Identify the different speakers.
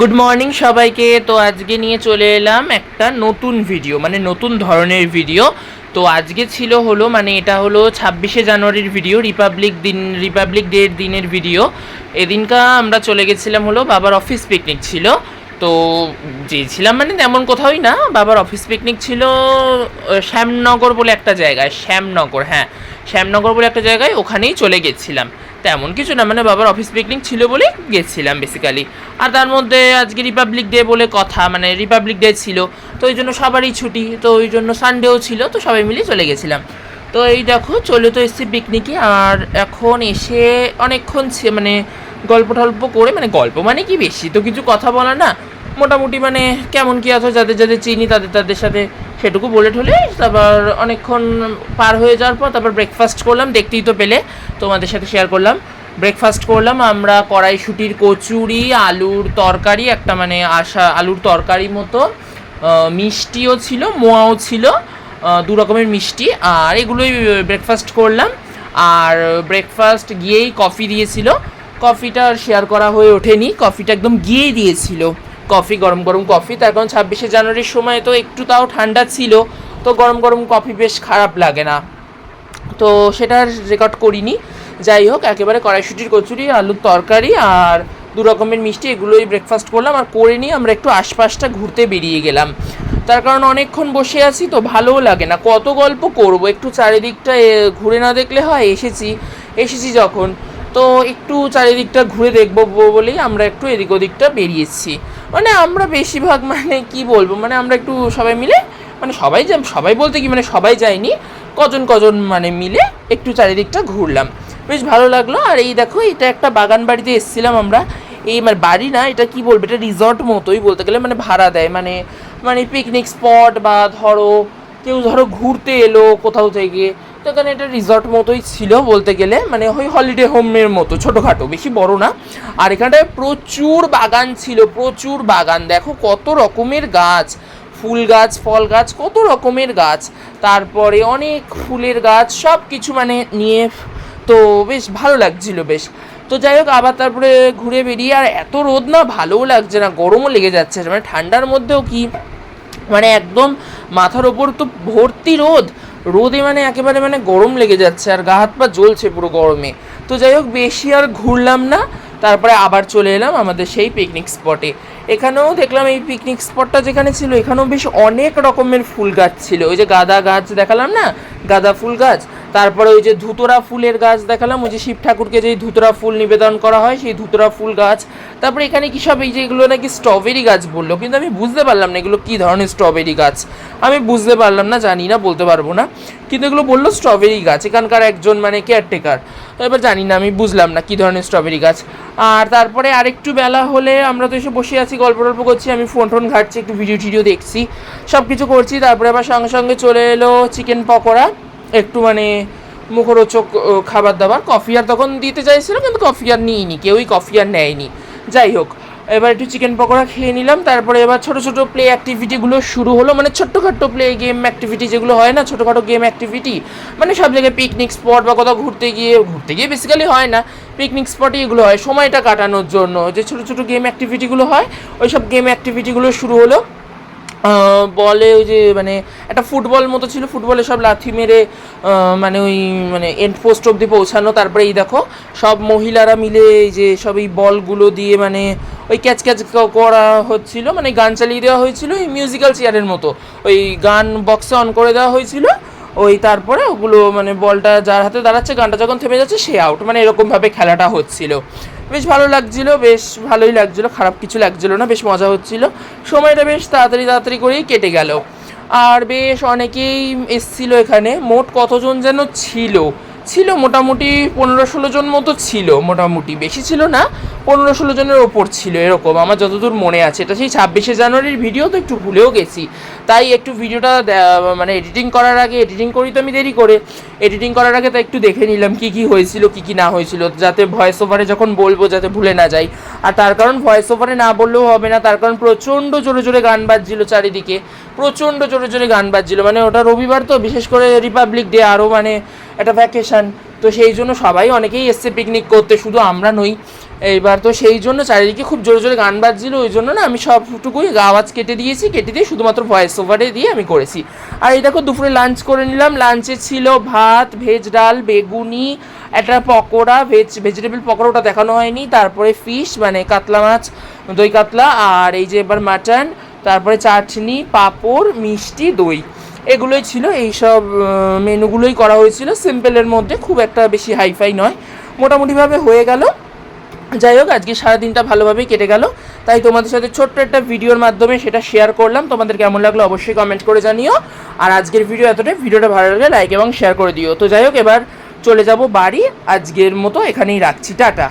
Speaker 1: Good morning সবাইকে। তো আজকে নিয়ে চলে এলাম একটা নতুন ভিডিও মানে নতুন ধরনের ভিডিও তো আজকে ছিল হলো মানে এটা হলো ছাব্বিশে জানুয়ারির ভিডিও রিপাবলিক দিন রিপাবলিক ডের দিনের ভিডিও এদিনকা আমরা চলে গেছিলাম হলো বাবার অফিস পিকনিক ছিল। তো যেছিলাম মানে তেমন কোথাওই না, বাবার অফিস পিকনিক ছিল শ্যামনগর বলে একটা জায়গায়, শ্যামনগর হ্যাঁ। শ্যামনগর বলে একটা জায়গায় ওখানেই চলে গেছিলাম। তেমন কিছু না মানে বাবার অফিস পিকনিক ছিল বলে গেছিলাম বেসিক্যালি আর তার মধ্যে আজকে রিপাবলিক ডে বলে কথা মানে রিপাবলিক ডে ছিল, তো ওই জন্য সবারই ছুটি, তো ওই জন্য সানডেও ছিল, তো সবাই মিলে চলে গেছিলাম। তো এই দেখো, চলে তো এসেছি পিকনিকে আর এখন এসে অনেকক্ষণ মানে গল্প টল্প করে মানে গল্প মানে কি বেশি তো কিছু কথা বলা না মোটামুটি মানে কেমন কি আছো, যাদের যাদের চিনি, তাদের তাদের সাথে সেটুকু বলে ঠলে। তারপর অনেকক্ষণ পার হয়ে যাওয়ার পর তারপর ব্রেকফাস্ট করলাম, দেখতেই তো পেলে। তোমাদের সাথে শেয়ার করলাম। ব্রেকফাস্ট করলাম, আমরা কড়াইশুটির কচুরি, আলুর তরকারি, একটা মানে আশা, আলুর তরকারি মতো মিষ্টিও ছিল, মোয়াও ছিল দু রকমের মিষ্টি, আর এগুলোই ব্রেকফাস্ট করলাম। আর ব্রেকফাস্ট গিয়েই কফি দিয়েছিল। কফিটা শেয়ার করা হয়ে ওঠেনি কফিটা একদম গিয়েই দিয়েছিল। কফি, গরম গরম কফি। তার কারণ ছাব্বিশে জানুয়ারির সময় তো একটু তাও ঠান্ডা ছিল। তো গরম গরম কফি বেশ খারাপ লাগে না। তো সেটা রেকর্ড করিনি। যাই হোক, একেবারে কড়াইশুটির কচুরি, আলুর তরকারি আর দু রকমের মিষ্টি, এগুলোই ব্রেকফাস্ট করলাম। আর করে নিয়ে আমরা একটু আশপাশটা ঘুরতে বেরিয়ে গেলাম। তার কারণ অনেকক্ষণ বসে আছি তো ভালোও লাগে না। কত গল্প করব? একটু চারিদিকটা ঘুরে না দেখলে হয়, এসেছি। এসেছি যখন। তো একটু চারিদিকটা ঘুরে দেখব বলেই আমরা একটু এদিক ওদিকটা বেরিয়েছি। মানে আমরা বেশিরভাগ মানে কি বলব মানে আমরা একটু সবাই মিলে মানে সবাই সবাই বলতে কি মানে সবাই যায়নি, কজন কজন মানে মিলে একটু চারিদিকটা ঘুরলাম। বেশ ভালো লাগল, আর এই দেখো, এটা একটা বাগান বাড়িতে এসেছিলাম আমরা। এই মানে বাড়ি না, এটা কি বলব, এটা রিসর্ট মতোই বলতে গেলে মানে ভাড়া দেয়। মানে মানে পিকনিক স্পট বা ধরো, কেউ ধরো ঘুরতে এলো কোথাও থেকে তো এখানে এটা রিসর্ট মতোই ছিল বলতে গেলে মানে ওই হলিডে হোমের মতো, ছোটোখাটো, বেশি বড় না। আর এখানটায় প্রচুর বাগান ছিল, প্রচুর বাগান। দেখো কত রকমের গাছ, ফুল গাছ, ফল গাছ, কত রকমের গাছ। তারপরে অনেক ফুলের গাছ সব কিছু মানে নিয়ে, তো বেশ ভালো লাগছিল বেশ। তো যাই হোক, আবার তারপরে ঘুরে বেরিয়ে, আর এত রোদ না, ভালোও লাগছে না, গরমও লেগে যাচ্ছে। মানে ঠান্ডার মধ্যেও কি মানে একদম মাথার ওপর তো ভর্তি রোদ। রোদে মানে একেবারে মানে গরম লেগে যাচ্ছে আর গা হাত পা জ্বলছে পুরো গরমে। তো যাই হোক, বেশি আর ঘুরলাম না। তারপরে আবার চলে এলাম আমাদের সেই পিকনিক স্পটে এখানেও দেখলাম এই পিকনিক স্পটটা যেখানে ছিল, এখানেও বেশ অনেক রকমের ফুল গাছ ছিল। ওই যে গাঁদা গাছ দেখালাম না? গাঁদা ফুল গাছ। তারপরে ওই যে ধুতরা ফুলের গাছ দেখালাম, ওই যে শিব ঠাকুরকে যেই ধুতরা ফুল নিবেদন করা হয়, সেই ধুতরা ফুল গাছ। তারপরে এখানে কি সব এই যে এগুলো নাকি স্ট্রবেরি গাছ বলল? কিন্তু আমি বুঝতে পারলাম না এগুলো কী ধরনের স্ট্রবেরি গাছ। আমি বুঝতে পারলাম না, জানি না, বলতে পারব না। কিন্তু এগুলো বলল স্ট্রবেরি গাছ, এখানকার একজন মানে কেয়ারটেকার তো এবার জানি না, আমি বুঝলাম না কী ধরনের স্ট্রবেরি গাছ। আর তারপরে আরেকটু বেলা হলে আমরা তো এসে বসে আছি, গল্প টল্প করছি, আমি ফোন টোন ঘাটছি, একটু ভিডিও টিডিও দেখছি সব কিছু করছি, তারপরে আবার সঙ্গে সঙ্গে চলে এলো চিকেন পকোড়া। একটু মানে মুখরোচক খাবার দাবার কফি আর তখন দিতে চাইছিল, কিন্তু কফি আর নিইনি, কেউই কফি আর নেয়নি। যাই হোক, এবার একটু চিকেন পকোড়া খেয়ে নিলাম, তারপরে এবার ছোটো ছোটো প্লে অ্যাক্টিভিটিগুলো শুরু হলো মানে ছোট্টখাট্টো প্লে গেম অ্যাক্টিভিটি যেগুলো হয় না, ছোটোখাটো গেম অ্যাক্টিভিটি মানে সব জায়গায় পিকনিক স্পট বা কোথাও ঘুরতে গিয়ে ঘুরতে গিয়ে বেসিক্যালি হয় না পিকনিক স্পটে এগুলো হয়। সময়টা কাটানোর জন্য, যে ছোটো ছোটো গেম অ্যাক্টিভিটিগুলো হয় ওই সব গেম অ্যাক্টিভিটিগুলো শুরু হলো। বলে ওই যে মানে একটা ফুটবল মতো ছিল, ফুটবলে সব লাথি মেরে মানে ওই মানে এন্ড পোস্ট অবধি পৌঁছানো। তারপরে এই দেখো, সব মহিলারা মিলে এই যে সব এই বলগুলো দিয়ে মানে ওই ক্যাচ ক্যাচ করা হচ্ছিল মানে গান চালিয়ে দেওয়া হয়েছিল ওই মিউজিক্যাল চেয়ারের মতো। ওই গান বক্সে অন করে দেওয়া হয়েছিল, ওই তারপরে ওগুলো মানে বলটা যার হাতে দাঁড়াচ্ছে, গানটা যখন থেমে যাচ্ছে, সে আউট মানে এরকমভাবে খেলাটা হচ্ছিল। বেশ ভালো লাগছিল, বেশ ভালোই লাগছিল, খারাপ কিছু লাগছিল না, বেশ মজা হচ্ছিল। সময়টা বেশ তাড়াতাড়ি তাড়াতাড়ি করেই কেটে গেল। আর বেশ অনেকেই এসছিল এখানে, মোট কতজন যেন ছিল? ছিল, মোটামুটি পনেরো ষোলো জন মতো ছিল, মোটামুটি। বেশি ছিল না, পনেরো ষোলো জনের ওপর ছিল এরকম, আমার যতদূর মনে আছে। এটা সেই ছাব্বিশে জানুয়ারির ভিডিও তো একটু ভুলেও গেছি। তাই একটু ভিডিওটা মানে এডিটিং করার আগে এডিটিং করি তো আমি দেরি করে এডিটিং করার আগে তো একটু দেখে নিলাম কি কি হয়েছিল, কি কি না হয়েছিল, যাতে ভয়েস ওভারে যখন বলব, যাতে ভুলে না যাই। আর তার কারণ ভয়েস ওভারে না বললেও হবে না, তার কারণ প্রচণ্ড জোরে জোরে গান বাজছিল চারিদিকে, প্রচণ্ড জোরে জোরে গান বাজছিল। মানে ওটা রবিবার তো, বিশেষ করে রিপাবলিক ডে আরও মানে একটা ভ্যাকেশন তো সেই জন্য সবাই অনেকেই এসছে পিকনিক করতে, শুধু আমরা নই। এইবার তো সেই জন্য চারিদিকে খুব জোরে জোরে গান বাজছিল, ওই জন্য না আমি সবটুকুই আওয়াজ কেটে দিয়েছি, কেটে দিয়ে শুধুমাত্র ভয়েস ওভারে দিয়ে আমি করেছি। আর এই দেখো দুপুরে লাঞ্চ করে নিলাম। লাঞ্চে ছিল ভাত ভেজ ডাল, বেগুনি, একটা পকোড়া ভেজ ভেজিটেবল পকোড়া ওটা দেখানো হয়নি। তারপরে ফিশ মানে কাতলা মাছ, দই কাতলা, আর এই যে এবার মাটন তারপরে চাটনি, পাঁপড়, মিষ্টি, দই। এগুলোই ছিল, এইসব মেনুগুলোই করা হয়েছিল। সিম্পলের মধ্যে খুব একটা বেশি হাইফাই নয়। মোটামুটিভাবে হয়ে গেল। যাই হোক, আজকে সারাদিনটা ভালোভাবেই কেটে গেল। তাই তোমাদের সাথে ছোট্ট একটা ভিডিওর মাধ্যমে সেটা শেয়ার করলাম। তোমাদের কেমন লাগল অবশ্যই কমেন্ট করে জানিও। আর আজকের ভিডিও এতটাই। ভিডিওটা ভালো লাগলে লাইক এবং শেয়ার করে দিও। তো যাই হোক, এবার চলে যাব বাড়ি। আজকের মতো এখানেই রাখছি। টাটা।